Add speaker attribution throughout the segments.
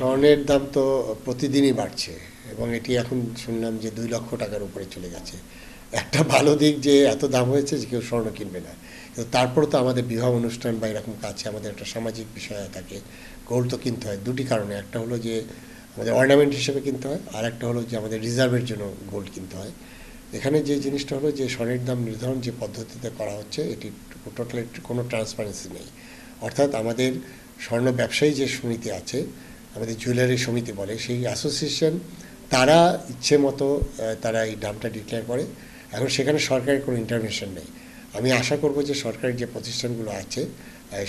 Speaker 1: স্বর্ণের দাম তো প্রতিদিনই বাড়ছে এবং এটি এখন শুনলাম যে দুই লক্ষ টাকার উপরে চলে গেছে। একটা ভালো দিক যে এত দাম হয়েছে যে কেউ স্বর্ণ কিনবে না। কিন্তু তারপর তো আমাদের বিবাহ অনুষ্ঠান বা এরকম কাছে আমাদের একটা সামাজিক বিষয় থাকে গোল্ড তো কিনতে হয় দুটি কারণে। একটা হলো যে আমাদের অর্নামেন্ট হিসেবে কিনতে হয়, আর একটা হলো যে আমাদের রিজার্ভের জন্য গোল্ড কিনতে হয়। এখানে যে জিনিসটা হলো যে স্বর্ণের দাম নির্ধারণ যে পদ্ধতিতে করা হচ্ছে, এটি টোটালি কোনো ট্রান্সপারেন্সি নেই। অর্থাৎ আমাদের স্বর্ণ ব্যবসায়ী যে সমিতি আছে আমাদের জুয়েলারি সমিতি বলে, সেই অ্যাসোসিয়েশন তারা ইচ্ছে মতো তারা এই দামটা ডিক্লেয়ার করে। এখন সেখানে সরকারের কোনো ইন্টারভেনশন নেই। আমি আশা করব যে সরকারের যে প্রতিষ্ঠানগুলো আছে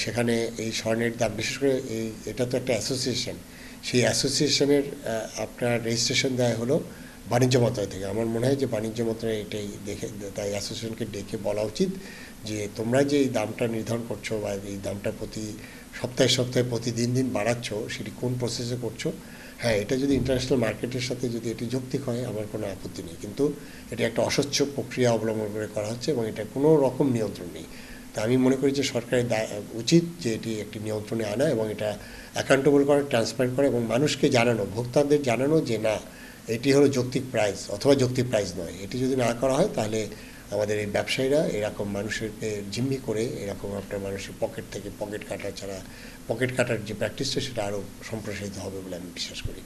Speaker 1: সেখানে এই স্বর্ণের দাম, বিশেষ করে এই, এটা তো একটা অ্যাসোসিয়েশন সেই অ্যাসোসিয়েশনের আপনার রেজিস্ট্রেশন দেওয়া হলো। বাণিজ্য মন্ত্রণালয় থেকে। আমার মনে হয় যে বাণিজ্য মন্ত্রণালয় এটাই দেখে, তাই অ্যাসোসিয়েশনকে ডেকে বলা উচিত যে তোমরা যে এই দামটা নির্ধারণ করছ বা এই দামটা প্রতি সপ্তাহে সপ্তাহে প্রতিদিন দিন বাড়াচ্ছ, সেটি কোন প্রসেসে করছ? হ্যাঁ এটা যদি ইন্টারন্যাশনাল মার্কেটের সাথে যদি এটি যৌক্তিক হয়, আমার কোনো আপত্তি নেই। কিন্তু এটা একটা অস্বচ্ছ প্রক্রিয়া অবলম্বন করে করা হচ্ছে এবং এটা কোনো রকম নিয়ন্ত্রণ নেই। তা আমি মনে করি যে সরকারের উচিত যে এটি একটি নিয়ন্ত্রণে আনা এবং এটা অ্যাকাউন্টেবল করা ট্রান্সপারেন্ট করা এবং মানুষকে জানানো, ভোক্তাদের জানানো যে না এটি হলো যৌক্তিক প্রাইস অথবা যৌক্তিক প্রাইস নয়। এটি যদি না করা হয়, তাহলে আমাদের এই ব্যবসায়ীরা এরকম মানুষের জিম্মি করে এরকম আপনার মানুষের পকেট থেকে পকেট কাটা ছাড়া পকেট কাটার যে প্র্যাকটিসটা সেটা আরও সম্প্রসারিত হবে বলে আমি বিশ্বাস করি।